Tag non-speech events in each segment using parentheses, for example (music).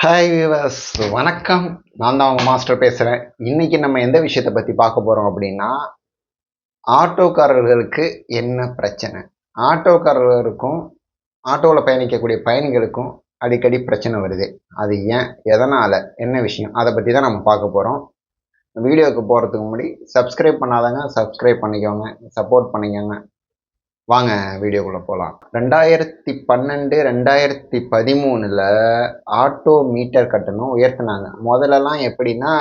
Hi viewers வணக்கம். நான் தான் உங்கள் மாஸ்டர் பேசுகிறேன் இன்னைக்கு நம்ம எந்த விஷயத்தை பற்றி பார்க்க போகிறோம் அப்படின்னா ஆட்டோக்காரர்களுக்கு என்ன பிரச்சனை? ஆட்டோக்காரர்களுக்கும் ஆட்டோவில் பயணிக்கக்கூடிய பயணிகளுக்கும் அடிக்கடி பிரச்சனை வருது. அது ஏன்? எதனால்? என்ன விஷயம்? அதை பற்றி தான் நம்ம பார்க்க போகிறோம் வீடியோவுக்கு போகிறதுக்கு முன்னாடி சப்ஸ்கிரைப் பண்ணாதாங்க சப்ஸ்கிரைப் பண்ணிக்கோங்க. சப்போர்ட் பண்ணிக்கோங்க. வாங்க வீடியோக்குள்ளே போகலாம் ரெண்டாயிரத்தி பன்னெண்டு ரெண்டாயிரத்தி பதிமூணில் ஆட்டோ மீட்டர் கட்டணம் உயர்த்தினாங்க. முதல்லலாம் எப்படின்னா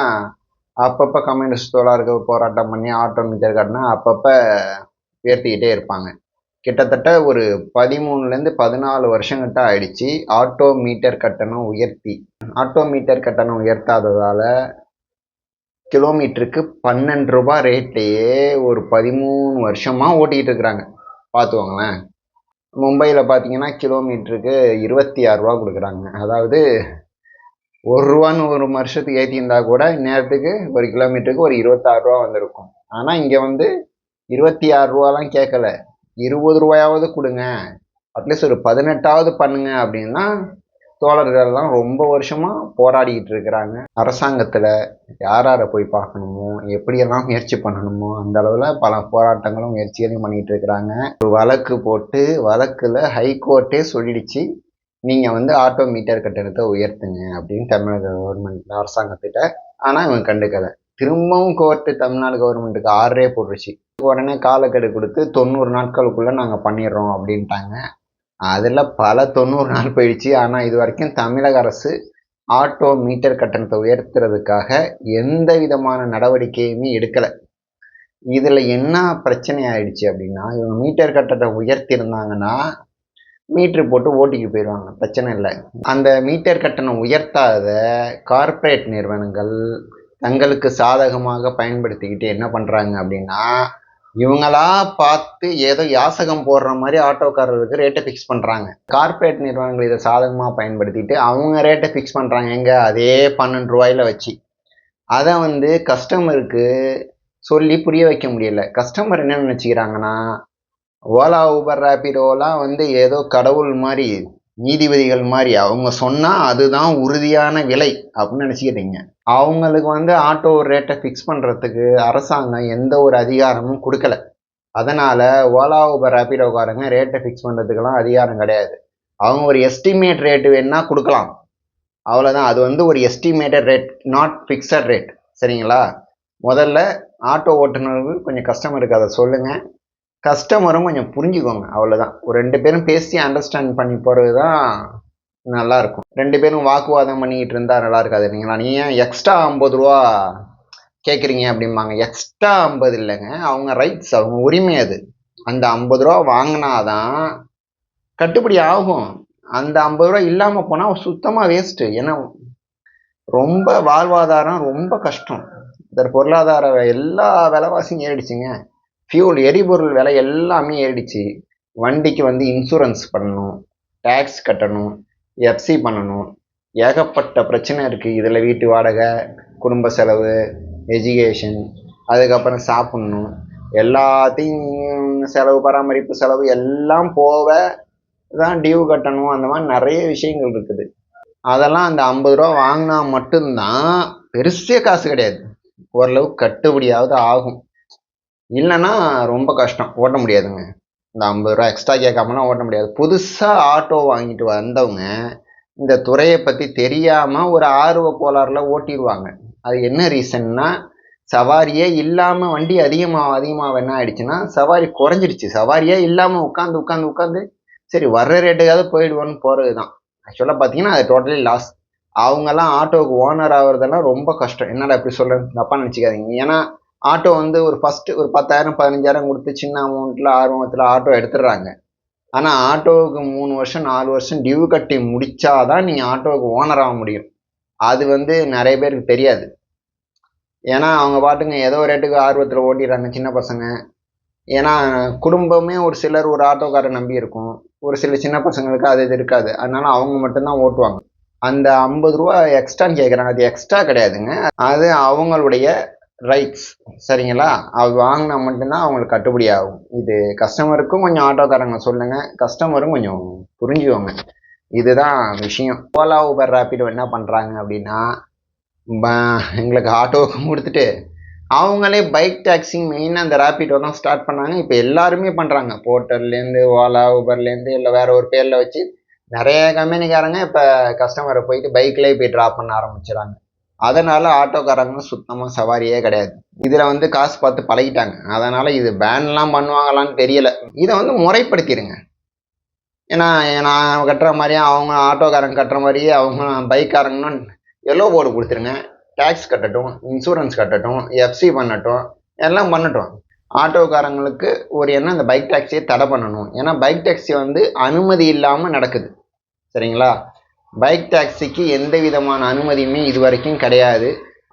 அப்பப்போ கம்யூனிஸ்ட் தோழர்கள் போராட்டம் பண்ணி ஆட்டோ மீட்டர் கட்டணம் அப்பப்போ உயர்த்திக்கிட்டே இருப்பாங்க. கிட்டத்தட்ட ஒரு பதிமூணுலேருந்து பதினாலு வருஷங்கிட்ட ஆயிடுச்சு ஆட்டோ மீட்டர் கட்டணம் உயர்த்தி. ஆட்டோ மீட்டர் கட்டணம் உயர்த்தாததால் கிலோமீட்டருக்கு பன்னெண்டு ரூபாய் ரேட்லேயே ஒரு பதிமூணு வருஷமாக ஓட்டிகிட்டு இருக்கிறாங்க. பார்த்துக்கோங்களேன். மும்பையில் பார்த்தீங்கன்னா கிலோமீட்டருக்கு இருபத்தி ஆறு ரூபா கொடுக்குறாங்க. அதாவது ஒரு ரூபான்னு ஒரு வருஷத்துக்கு ஏற்றியிருந்தா கூட நேரத்துக்கு ஒரு கிலோமீட்டருக்கு ஒரு இருபத்தாறு ரூபா வந்திருக்கும். ஆனால் இங்கே வந்து இருபத்தி ஆறு ரூபாலாம் கேட்கல. இருபது ரூபாயாவது கொடுங்க. அட்லீஸ்ட் ஒரு பதினெட்டாவது பண்ணுங்க அப்படின்னா தோழர்கள்லாம் ரொம்ப வருஷமாக போராடிக்கிட்டு இருக்கிறாங்க. அரசாங்கத்தில் யாராரை யாரை போய் பார்க்கணுமோ எப்படியெல்லாம் முயற்சி பண்ணணுமோ அந்த அளவில் பல போராட்டங்களும் முயற்சிகளையும் பண்ணிகிட்டு இருக்கிறாங்க. ஒரு வழக்கு போட்டு வழக்கில் ஹைகோர்ட்டே சொல்லிடுச்சு. நீங்கள் வந்து ஆட்டோ மீட்டர் கட்டணத்தை உயர்த்துங்க அப்படின்னு தமிழக கவர்மெண்ட் அரசாங்கத்திட்ட. ஆனால் இவன் கண்டுக்கலை. திரும்பவும் கோர்ட்டு தமிழ்நாடு கவர்மெண்ட்டுக்கு ஆர்டரே போட்டுருச்சு. உடனே காலக்கெடு கொடுத்து தொண்ணூறு நாட்களுக்குள்ளே நாங்கள் பண்ணிடுறோம் அப்படின்ட்டாங்க. அதில் பல தொண்ணூறு நாள் போயிடுச்சு. ஆனால் இது வரைக்கும் தமிழக அரசு ஆட்டோ மீட்டர் கட்டணத்தை உயர்த்துறதுக்காக எந்த விதமான நடவடிக்கையுமே எடுக்கலை. இதில் என்ன பிரச்சனை ஆயிடுச்சு அப்படின்னா இவங்க மீட்டர் கட்டணத்தை உயர்த்தியிருந்தாங்கன்னா மீட்ரு போட்டு ஓட்டிக்கு போயிடுவாங்க. பிரச்சனை இல்லை. அந்த மீட்டர் கட்டணம் உயர்த்தாத கார்ப்பரேட் நிறுவனங்கள் தங்களுக்கு சாதகமாக பயன்படுத்திக்கிட்டு என்ன பண்ணுறாங்க அப்படின்னா இவங்களா பார்த்து ஏதோ யாசகம் போடுற மாதிரி ஆட்டோக்காரர்களுக்கு ரேட்டை ஃபிக்ஸ் பண்ணுறாங்க கார்ப்பரேட் நிறுவனங்கள் இதை சாதகமாக பயன்படுத்திட்டு அவங்க ரேட்டை ஃபிக்ஸ் பண்ணுறாங்க எங்கே? அதே பன்னெண்டு ரூபாயில் வச்சு. அதை வந்து கஸ்டமருக்கு சொல்லி புரிய வைக்க முடியல. கஸ்டமர் என்ன நினச்சிக்கிறாங்கன்னா ஓலா ஊபர் ரேபிடோலாம் வந்து ஏதோ கடவுள் மாதிரி நீதிபதிகள் மாதிரி. அவங்க சொன்னால் அதுதான் உறுதியான விலை அப்படின்னு நினச்சிக்கிறீங்க அவங்களுக்கு வந்து ஆட்டோ ரேட்டை ஃபிக்ஸ் பண்ணுறதுக்கு அரசாங்கம் எந்த ஒரு அதிகாரமும் கொடுக்கல. அதனால் ஓலா ஊபர் ரேபிடோக்காரங்க ரேட்டை ஃபிக்ஸ் பண்ணுறதுக்கெல்லாம் அதிகாரம் கிடையாது. அவங்க ஒரு எஸ்டிமேட் ரேட்டு வேணால் கொடுக்கலாம். அவ்வளோதான் அது வந்து ஒரு estimated rate not fixed rate சரிங்களா? முதல்ல ஆட்டோ ஓட்டுநர்கள் கொஞ்சம் கஸ்டமருக்கு அதை சொல்லுங்கள் கஸ்டமரும் கொஞ்சம் புரிஞ்சுக்கோங்க. அவ்வளோதான் ஒரு ரெண்டு பேரும் பேசி அண்டர்ஸ்டாண்ட் பண்ணி போகிறது தான் நல்லாயிருக்கும் ரெண்டு பேரும் வாக்குவாதம் பண்ணிக்கிட்டு இருந்தால் நல்லா இருக்காது இல்லைங்களா? நீ ஏன் எக்ஸ்ட்ரா ஐம்பது ரூபா கேட்குறீங்க அப்படிம்பாங்க. எக்ஸ்ட்ரா ஐம்பது இல்லைங்க. அவங்க ரைட்ஸ் அவங்க உரிமை அது. அந்த ஐம்பது ரூபா வாங்கினாதான் கட்டுப்படி ஆகும். அந்த ஐம்பது ரூபா இல்லாமல் போனால் சுத்தமாக வேஸ்ட்டு ஏன்னா ரொம்ப வாழ்வாதாரம் ரொம்ப கஷ்டம். இந்த பொருளாதார எல்லா விலைவாசியும் ஏறிடுச்சுங்க. ஃபியூல் எரிபொருள் விலை எல்லாமே ஏறிடுச்சு. வண்டிக்கு வந்து இன்சூரன்ஸ் பண்ணணும் டேக்ஸ் கட்டணும். எஃப்சி பண்ணணும். ஏகப்பட்ட பிரச்சனை இருக்குது இதில் வீட்டு வாடகை குடும்ப செலவு எஜுகேஷன் அதுக்கப்புறம் சாப்பிட்ணும். எல்லாத்தையும் செலவு பராமரிப்பு செலவு எல்லாம் போக தான் டியூ கட்டணும். அந்த மாதிரி நிறைய விஷயங்கள் இருக்குது. அதெல்லாம் அந்த ஐம்பது ரூபா வாங்கினா மட்டும்தான் பெருசே காசு கிடையாது. ஓரளவு கட்டுப்படியாவது ஆகும். இல்லைன்னா ரொம்ப கஷ்டம். ஓட்ட முடியாதுங்க. இந்த ஐம்பது ரூபா எக்ஸ்ட்ரா கேட்காமலாம் ஓட்ட முடியாது. புதுசாக ஆட்டோ வாங்கிட்டு வந்தவங்க இந்த துறையை பற்றி தெரியாமல் ஒரு ஆர்வ கோளாறில் ஓட்டிடுவாங்க அது என்ன ரீசன்னா சவாரியே இல்லாமல் வண்டி அதிகமாக அதிகமாக என்ன ஆயிடுச்சுன்னா சவாரி குறைஞ்சிடுச்சு. சவாரியே இல்லாமல் உட்காந்து உட்காந்து உட்காந்து சரி வர்ற ரேட்டுக்காவது போயிடுவோன்னு போகிறது தான் ஆக்சுவலாக பார்த்தீங்கன்னா அது டோட்டலி லாஸ் அவங்கெல்லாம் ஆட்டோவுக்கு ஓனர் ஆகுறதெல்லாம் ரொம்ப கஷ்டம். என்னடா இப்படி சொல்கிறேன் தப்பாக நினச்சிக்காதீங்க. ஏன்னா ஆட்டோ வந்து ஒரு ஃபஸ்ட்டு ஒரு பத்தாயிரம் பதினஞ்சாயிரம் கொடுத்து சின்ன அமௌண்ட்டில் ஆர்வத்தில் ஆட்டோ எடுத்துடுறாங்க. ஆனால் ஆட்டோவுக்கு மூணு வருஷம் நாலு வருஷம் டியூ கட்டி முடிச்சாதான் நீங்கள் ஆட்டோவுக்கு ஓனர் ஆக முடியும். அது வந்து நிறைய பேருக்கு தெரியாது. ஏன்னா அவங்க பாட்டுங்க ஏதோ ரேட்டுக்கு ஆர்வத்தில் ஓட்டிடுறாங்க சின்ன பசங்க. ஏன்னா குடும்பமே ஒரு சிலர் ஒரு ஆட்டோக்காரை நம்பி இருக்கும். ஒரு சில சின்ன பசங்களுக்கு அது இது இருக்காது. அதனால அவங்க மட்டும்தான் ஓட்டுவாங்க. அந்த ஐம்பது ரூபா எக்ஸ்ட்ரான்னு கேட்குறாங்க அது எக்ஸ்ட்ரா கிடையாதுங்க. அது அவங்களுடைய ரைட்ஸ் சரிங்களா? அது வாங்கினா மட்டும்தான் அவங்களுக்கு கட்டுப்படி ஆகும். இது கஸ்டமருக்கும் கொஞ்சம் ஆட்டோக்காரங்க சொல்லுங்கள் கஸ்டமரும் கொஞ்சம் புரிஞ்சுக்கோங்க. இதுதான் விஷயம். ஓலா ஊபர் ரேப்பிடோ என்ன பண்ணுறாங்க அப்படின்னா எங்களுக்கு ஆட்டோவுக்கு கொடுத்துட்டு அவங்களே பைக் டாக்ஸி மெயினாக அந்த ரேப்பிடோ தான் ஸ்டார்ட் பண்ணாங்க. இப்போ எல்லாருமே பண்ணுறாங்க போர்ட்டர்லேருந்து ஓலா ஊபர்லேருந்து இல்லை வேற ஒரு பேரில் வச்சு நிறைய கம்பெனிக்காரங்க இப்போ கஸ்டமரை போயிட்டு பைக்லேயே போய் ட்ராப் பண்ண ஆரம்பிச்சிடாங்க அதனால ஆட்டோக்காரங்க சுத்தமாக சவாரியே கிடையாது. இதில் வந்து காசு பார்த்து பழகிட்டாங்க. அதனால் இது பேன்லாம் பண்ணுவாங்களான்னு தெரியலை. இதை வந்து முறைப்படுத்திடுங்க ஏன்னா நான் கட்டுற மாதிரியே அவங்க ஆட்டோக்காரங்க கட்டுற மாதிரியே அவங்க பைக்காரங்களும் எல்லோ போர்டு கொடுத்துருங்க. டேக்ஸ் கட்டட்டும் இன்சூரன்ஸ் கட்டட்டும் எஃப்சி பண்ணட்டும் எல்லாம் பண்ணட்டும். ஆட்டோக்காரங்களுக்கு ஒரு எண்ணம் இந்த பைக் டாக்ஸியை தடை பண்ணணும். ஏன்னா பைக் டாக்ஸி வந்து அனுமதி இல்லாமல் நடக்குது. சரிங்களா? பைக் டாக்ஸிக்கு எந்த விதமான அனுமதியுமே இது வரைக்கும் கிடையாது.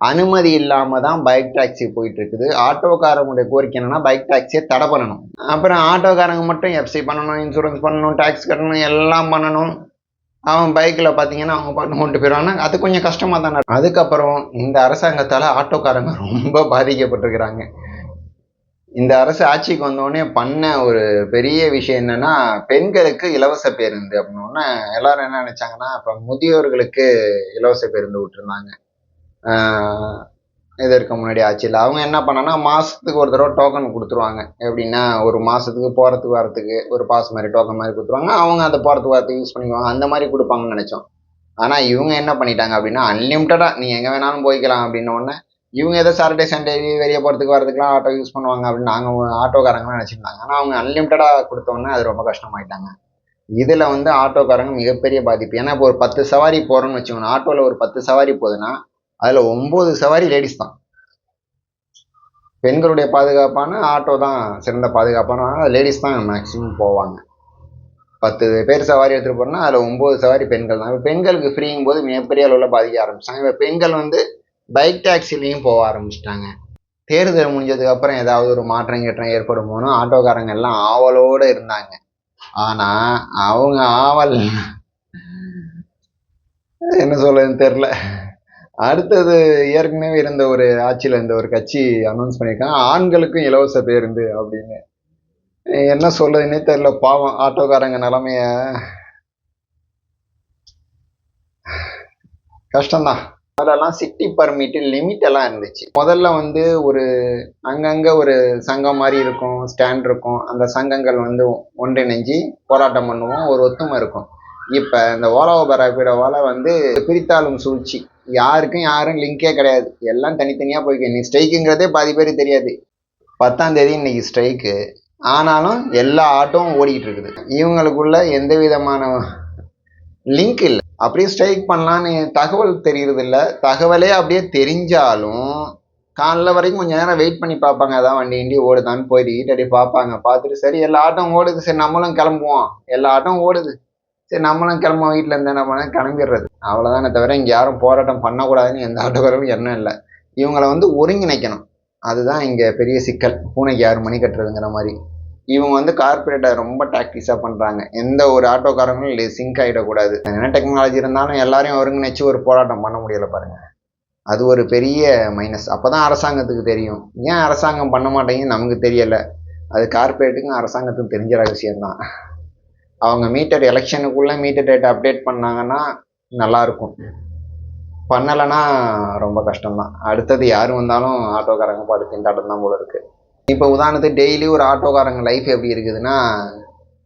அனுமதி இல்லாமல் தான் பைக் டாக்ஸி போயிட்டு இருக்குது. ஆட்டோக்காரங்களுடைய கோரிக்கை என்னன்னா பைக் டாக்ஸியை தடை பண்ணணும். அப்புறம் ஆட்டோக்காரங்க மட்டும் எஃப்சி பண்ணணும் இன்சூரன்ஸ் பண்ணணும் டேக்ஸ் கட்டணும் எல்லாம் பண்ணணும். அவன் பைக்கில் பார்த்தீங்கன்னா அவங்க பாட்டு கொண்டு போயிடுவாங்க. அது கொஞ்சம் கஷ்டமாக தானே அதுக்கப்புறம் இந்த அரசாங்கத்தால் ஆட்டோக்காரங்க ரொம்ப பாதிக்கப்பட்டிருக்கிறாங்க. இந்த அரசு ஆட்சிக்கு வந்தோடனே பண்ண ஒரு பெரிய விஷயம் என்னன்னா பெண்களுக்கு இலவச பேருந்து அப்படின்னோடனே எல்லாரும் என்ன நினைச்சாங்கன்னா இப்போ முதியோர்களுக்கு இலவச பேருந்து விட்டுருந்தாங்க. இதற்கு முன்னாடி ஆட்சியில். அவங்க என்ன பண்ணனா மாதத்துக்கு ஒரு தடவை டோக்கன் கொடுத்துருவாங்க. எப்படின்னா ஒரு மாதத்துக்கு போகிறதுக்கு வரத்துக்கு ஒரு பாஸ் மாதிரி டோக்கன் மாதிரி கொடுத்துருவாங்க. அவங்க அந்த போகிறதுக்கு வரத்துக்கு யூஸ் பண்ணிக்குவாங்க. அந்த மாதிரி கொடுப்பாங்கன்னு நினச்சோம். ஆனால் இவங்க என்ன பண்ணிட்டாங்க அப்படின்னா அன்லிமிட்டடாக நீ எங்கே வேணாலும் போய்க்கலாம் அப்படின்ன உடனே இவங்க ஏதோ சாட்டர்டே சண்டே வெளியே போகிறதுக்கு வரதுக்குலாம் ஆட்டோ யூஸ் பண்ணுவாங்க அப்படின்னு நாங்கள் ஆட்டோக்காரங்களாம் நினச்சிருந்தாங்க. ஆனால் அவங்க அன்லிமிட்டடாக கொடுத்தோன்னே அது ரொம்ப கஷ்டமாயிட்டாங்க. இதில் வந்து ஆட்டோக்காரங்க மிகப்பெரிய பாதிப்பு. ஏன்னா இப்போ ஒரு பத்து சவாரி போகிறோன்னு வச்சுக்கோங்க. ஆட்டோவில் ஒரு பத்து சவாரி போகுதுன்னா அதில் ஒம்பது சவாரி லேடிஸ் தான். பெண்களுடைய பாதுகாப்பான ஆட்டோ தான் சிறந்த பாதுகாப்பான லேடிஸ் தான் மேக்ஸிமம் போவாங்க. பத்து பேர் சவாரி எடுத்துகிட்டு போகிறோம்னா அதில் ஒம்பது சவாரி பெண்கள் தான். இப்போ பெண்களுக்கு ஃப்ரீங்கும் போது மிகப்பெரிய அளவில் பாதிக்க ஆரம்பிச்சாங்க இப்போ பெண்கள் வந்து பைக் டாக்ஸிலையும் போக ஆரம்பிச்சிட்டாங்க. தேர்தல் முடிஞ்சதுக்கப்புறம் ஏதாவது ஒரு மாற்றம் கீற்றம் ஏற்படுமோன்னு ஆட்டோக்காரங்க எல்லாம் ஆவலோடு இருந்தாங்க. ஆனால் அவங்க ஆவல் (laughs) என்ன சொல்லுன்னு தெரில. அடுத்தது ஏற்கனவே இருந்த ஒரு ஆட்சியில் இருந்த ஒரு கட்சி அனௌன்ஸ் பண்ணியிருக்காங்க. ஆண்களுக்கும் இலவச பேருந்து அப்படின்னு. என்ன சொல்றதுன்னே தெரியல பாவம் ஆட்டோக்காரங்க நிலமைய. கஷ்டம்தான். அதெல்லாம் சிட்டி பர்மிட்டு லிமிட் எல்லாம் இருந்துச்சு. முதல்ல வந்து ஒரு அங்கங்கே ஒரு சங்கம் மாதிரி இருக்கும் ஸ்டாண்ட் இருக்கும். அந்த சங்கங்கள் வந்து ஒன்றிணைஞ்சு போராட்டம் பண்ணுவோம். ஒரு ஒத்துமை இருக்கும். இப்போ இந்த ஓலா ஊபர் வந்து பிரித்தாளும் சூழ்ச்சி. யாருக்கும் யாரும் லிங்கே கிடையாது. எல்லாம் தனித்தனியாக போய்க்கு நீ ஸ்ட்ரைக்குங்கிறதே பாதி பேர் தெரியாது. பத்தாம் தேதி இன்னைக்கு ஸ்ட்ரைக்கு ஆனாலும் எல்லா ஆட்டோவும் ஓடிக்கிட்டு இருக்குது. இவங்களுக்குள்ள எந்த விதமான லிங்க் இல்லை. அப்படியே ஸ்ட்ரைக் பண்ணலான்னு தகவல் தெரியறது தகவலே அப்படியே தெரிஞ்சாலும் காலைல வரைக்கும் கொஞ்சம் நேரம் வெயிட் பண்ணி பார்ப்பாங்க. அதான் வண்டி இண்டி ஓடுதான்னு போயிட்டு ஈட்டடி பார்ப்பாங்க. பார்த்துட்டு சரி எல்லா ஆட்டம் ஓடுது. சரி நம்மளும் கிளம்புவோம். எல்லா ஆட்டம் ஓடுது. சரி நம்மளும் கிளம்புவோம். வீட்டில் இருந்து என்ன பண்ண கிளம்பிடுறது. அவ்வளோதானே தவிர இங்கே யாரும் போராட்டம் பண்ணக்கூடாதுன்னு எந்த ஆட்டோக்காரரும் எண்ணம் இல்லை. இவங்களை வந்து ஒருங்கிணைக்கணும். அதுதான் இங்கே பெரிய சிக்கல். பூனைக்கு யார் மணி கட்டுறதுங்கிற மாதிரி. இவங்க வந்து கார்பரேட்டை ரொம்ப டாக்டிஸாக பண்ணுறாங்க எந்த ஒரு ஆட்டோக்காரங்களும் சிங்க் ஆகிடக்கூடாது என்ன டெக்னாலஜி இருந்தாலும் எல்லாரையும் ஒருங்கிணைச்சு ஒரு போராட்டம் பண்ண முடியலை பாருங்கள் அது ஒரு பெரிய மைனஸ் அப்போ தான் அரசாங்கத்துக்கு தெரியும். ஏன் அரசாங்கம் பண்ண மாட்டேங்குது நமக்கு தெரியலை. அது கார்பரேட்டுக்கும் அரசாங்கத்துக்கும் தெரிஞ்ச ரகசியம்தான். அவங்க மீட்டர் எலெக்ஷனுக்குள்ளே மீட்டர் டேட்டை அப்டேட் பண்ணாங்கன்னா நல்லாயிருக்கும். பண்ணலைன்னா ரொம்ப கஷ்டம்தான். அடுத்தது யார் வந்தாலும் ஆட்டோக்காரங்க பாட்டு திண்டாட்டம் தான் போல இருக்குது இப்போ உதாரணத்துக்கு டெய்லி ஒரு ஆட்டோக்காரங்க லைஃப் எப்படி இருக்குதுன்னா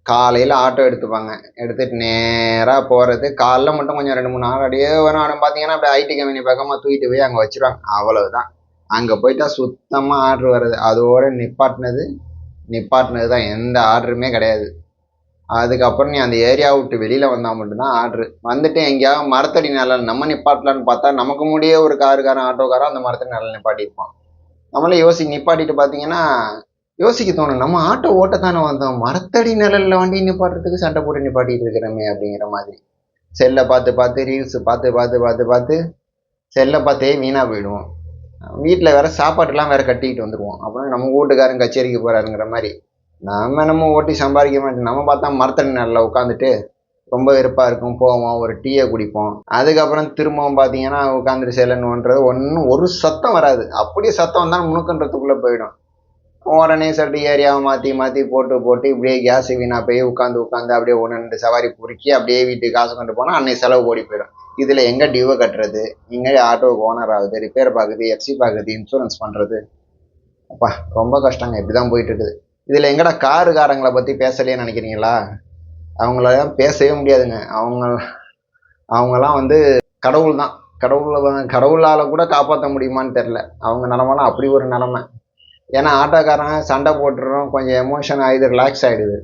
காலையில் ஆட்டோ எடுத்துப்பாங்க. எடுத்துட்டு நேராக போகிறது காலைல மட்டும் கொஞ்சம் ரெண்டு மூணு நாள் அப்படியே வரும் ஆனால் பார்த்தீங்கன்னா அப்படியே ஐடி கம்பெனி பக்கமாக தூக்கிட்டு போய் அங்கே வச்சுருவாங்க. அவ்வளவுதான். அங்கே போயிட்டா சுத்தமாக ஆர்டர் வருது. அதோட நிப்பாட்டினது நிப்பாட்டினது தான் எந்த ஆர்டருமே கிடையாது. அதுக்கப்புறம் நீ அந்த ஏரியா விட்டு வெளியில் வந்தால் மட்டும்தான் ஆர்டரு வந்துட்டு எங்கேயாவது மரத்தடி நிழல் நம்ம நிப்பாட்டலான்னு பார்த்தா நமக்கு முடிய ஒரு காருக்காரன் ஆட்டோக்காரன் அந்த மரத்தடி நிழல் நிப்பாட்டியிருப்பான். நம்மளே யோசி நிப்பாட்டிட்டு பார்த்தீங்கன்னா யோசிக்க தோணும் நம்ம ஆட்டோ ஓட்டத்தானே வந்தோம். மரத்தடி நிழலில் வண்டி நிப்பாட்டுறதுக்கு சண்டை போட்டு நிப்பாட்டிட்டு இருக்கிறோமே அப்படிங்கிற மாதிரி. செல்லை பார்த்து பார்த்து ரீல்ஸ் பார்த்து பார்த்து பார்த்து பார்த்து செல்லை பார்த்தே வீணாக போயிடுவோம். வீட்டில் வேற சாப்பாட்டுலாம் வேற கட்டிக்கிட்டு வந்துடுவோம் அப்புறம் நம்ம வீட்டுக்காரன் கச்சேரிக்கு போகிறாருங்கிற மாதிரி. நம்ம நம்ம ஓட்டி சம்பாதிக்க மாட்டோம். நம்ம பார்த்தா மரத்தடி நிழலில் உட்காந்துட்டு ரொம்ப வெறுப்பாக இருக்கும். போவோம் ஒரு டீயை குடிப்போம். அதுக்கப்புறம் திரும்பவும் பார்த்தீங்கன்னா உட்காந்துட்டு செல்லணுன்றது ஒன்றும் ஒரு சத்தம் வராது. அப்படியே சத்தம் வந்தாலும் முணுக்கன்றதுக்குள்ளே போயிடும். உடனே சொல்லிட்டு ஏரியாவை மாற்றி மாற்றி போட்டு போட்டு இப்படியே கேஸ் வீணாக போய் உட்காந்து உட்காந்து அப்படியே ஒன்று ரெண்டு சவாரி பொறுக்கி அப்படியே வீட்டுக்கு காசு கொண்டு போனால் அன்னைக்கு செலவு ஓடி போயிடும். இதில் எங்கே டியூவை கட்டுறது? எங்கே ஆட்டோவுக்கு ஓனர் ஆகுது? ரிப்பேர் பார்க்குது எஃப்சி பார்க்குது இன்சூரன்ஸ் பண்ணுறது அப்பா ரொம்ப கஷ்டங்க. இப்படி தான் போயிட்டு இருக்குது. இதில் எங்கடா காருக்காரங்களை பற்றி பேசலையே நினைக்கிறீங்களா? அவங்களெல்லாம் பேசவே முடியாதுங்க. அவங்க அவங்கெல்லாம் வந்து கடவுள் தான். கடவுள் கடவுளால் கூட காப்பாற்ற முடியுமான்னு தெரில அவங்க நிலமெல்லாம் அப்படி ஒரு நிலமை. ஏன்னா ஆட்டோக்காரன் சண்டை போட்டுடுறோம் கொஞ்சம் எமோஷன் ஆகிடுது ரிலாக்ஸ் ஆகிடுது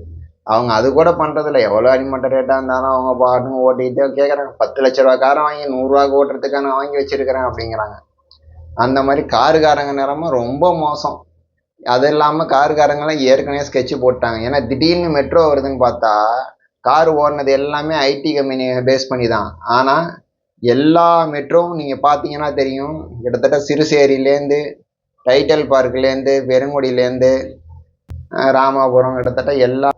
அவங்க அது கூட பண்ணுறதில்ல எவ்வளோ அடிமட்ட ரேட்டாக இருந்தாலும் அவங்க பாட்டுன்னு ஓட்டிகிட்டே கேட்குறாங்க பத்து லட்ச ரூபா காரம் வாங்கி நூறுரூவாக்கு ஓட்டுறதுக்கான வாங்கி வச்சிருக்கிறேன் அப்படிங்கிறாங்க. அந்த மாதிரி காருக்காரங்க நிலமை ரொம்ப மோசம். அது இல்லாமல் காருக்காரங்களாம் ஏற்கனவே ஸ்கெட்ச் போட்டாங்க ஏன்னா திடீர்னு மெட்ரோ வருதுன்னு பார்த்தா கார் ஓடினது எல்லாமே ஐடி கம்பெனியை பேஸ் பண்ணி தான் ஆனால் எல்லா மெட்ரோவும் நீங்கள் பார்த்தீங்கன்னா தெரியும். கிட்டத்தட்ட சிறுசேரியிலேருந்து டைட்டல் பார்க்லேருந்து பெருங்குடியிலேருந்து ராமாபுரம் கிட்டத்தட்ட எல்லா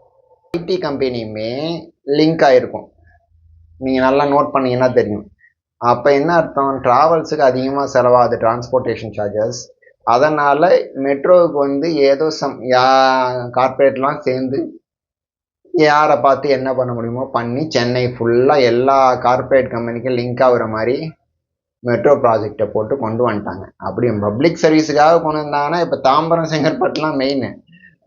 ஐடி கம்பெனியுமே லிங்க் ஆகிருக்கும் நீங்கள் நல்லா நோட் பண்ணீங்கன்னா தெரியும். அப்போ என்ன அர்த்தம்? ட்ராவல்ஸுக்கு அதிகமாக செலவாகுது டிரான்ஸ்போர்ட்டேஷன் சார்ஜஸ் அதனால் மெட்ரோவுக்கு வந்து ஏதோ சம் யா கார்ப்பரேட்லாம் சேர்ந்து யாரை பார்த்து என்ன பண்ண முடியுமோ பண்ணி சென்னை ஃபுல்லாக எல்லா கார்ப்பரேட் கம்பெனிக்கும் லிங்க் ஆகுற மாதிரி மெட்ரோ ப்ராஜெக்டை போட்டு கொண்டு வந்துட்டாங்க. அப்படி பப்ளிக் சர்வீஸுக்காக கொண்டு வந்தாங்கன்னா இப்போ தாம்பரம் செங்கற்பட்டுலாம் மெயின்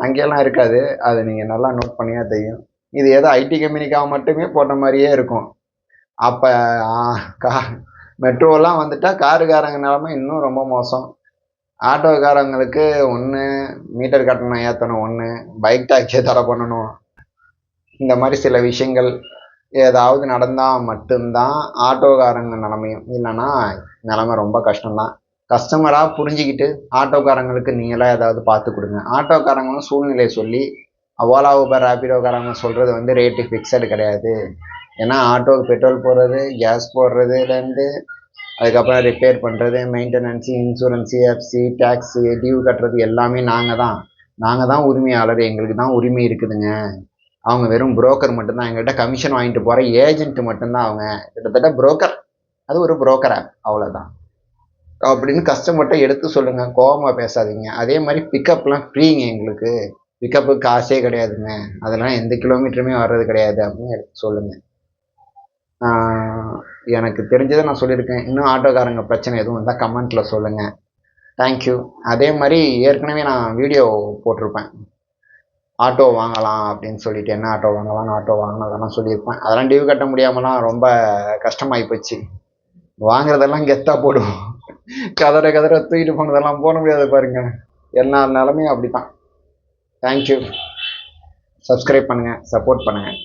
அங்கெல்லாம் இருக்காது. அது நீங்கள் நல்லா நோட் பண்ணியா தெரியும். இது ஏதோ ஐடி கம்பெனிக்காக மட்டுமே போட்ட மாதிரியே இருக்கும். அப்போ கா மெட்ரோலாம் வந்துட்டால் காருக்காரங்க நிலமை இன்னும் ரொம்ப மோசம். ஆட்டோக்காரங்களுக்கு ஒன்று மீட்டர் கட்டணம் ஏற்றணும் ஒன்று பைக் டாக்ஸியை தடை பண்ணணும். இந்த மாதிரி சில விஷயங்கள் ஏதாவது நடந்தால் மட்டும்தான் ஆட்டோக்காரங்க நிலமையும். இல்லைன்னா நிலமை ரொம்ப கஷ்டம்தான். கஸ்டமராக புரிஞ்சுக்கிட்டு ஆட்டோக்காரங்களுக்கு நீங்களாக ஏதாவது பார்த்து கொடுங்க. ஆட்டோக்காரங்களும் சூழ்நிலை சொல்லி ஓலா ஊபர் ரேபிடோக்காரங்க சொல்கிறது வந்து ரேட்டு ஃபிக்ஸடு கிடையாது. ஏன்னா ஆட்டோவுக்கு பெட்ரோல் போடுறது கேஸ் போடுறதுலேருந்து அதுக்கப்புறம் ரிப்பேர் பண்ணுறது maintenance insurance FC tax due கட்டுறது எல்லாமே நாங்கள் தான் நாங்கள் தான் உரிமையாளர். எங்களுக்கு தான் உரிமை இருக்குதுங்க. அவங்க வெறும் புரோக்கர் மட்டும்தான். எங்கள்கிட்ட கமிஷன் வாங்கிட்டு போகிற ஏஜென்ட் மட்டும்தான் அவங்க. கிட்டத்தட்ட புரோக்கர் அது ஒரு புரோக்கர் ஆப் அவ்வளோதான் அப்படின்னு கஸ்டமர்கிட்ட எடுத்து சொல்லுங்கள் கோவமாக பேசாதீங்க. அதே மாதிரி பிக்கப்லாம் ஃப்ரீங்க எங்களுக்கு. பிக்கப்பு காசே கிடையாதுங்க. அதெல்லாம் எந்த கிலோமீட்டருமே வர்றது கிடையாது அப்படின்னு எடுத்து சொல்லுங்கள் எனக்கு தெரிஞ்சதை நான் சொல்லியிருக்கேன். இன்னும் ஆட்டோக்காரங்க பிரச்சனை எதுவும் இருந்தால் கமெண்ட்டில் சொல்லுங்கள் தேங்க்யூ அதே மாதிரி ஏற்கனவே நான் வீடியோ போட்டிருப்பேன். ஆட்டோ வாங்கலாம் அப்படின்னு சொல்லிட்டு என்ன ஆட்டோ வாங்கலாம்? ஆட்டோ வாங்கலாம் அதெல்லாம் சொல்லியிருப்பேன். அதெல்லாம் டியூ கட்ட முடியாமலாம் ரொம்ப கஷ்டமாகி போச்சு. வாங்குறதெல்லாம் கெத்தாக போடுவோம். கதற கதற தூக்கிட்டு போனதெல்லாம் போட முடியாது பாருங்க. எல்லா நிலமையும் அப்படி தான் தேங்க்யூ சப்ஸ்கிரைப் பண்ணுங்கள் சப்போர்ட் பண்ணுங்கள்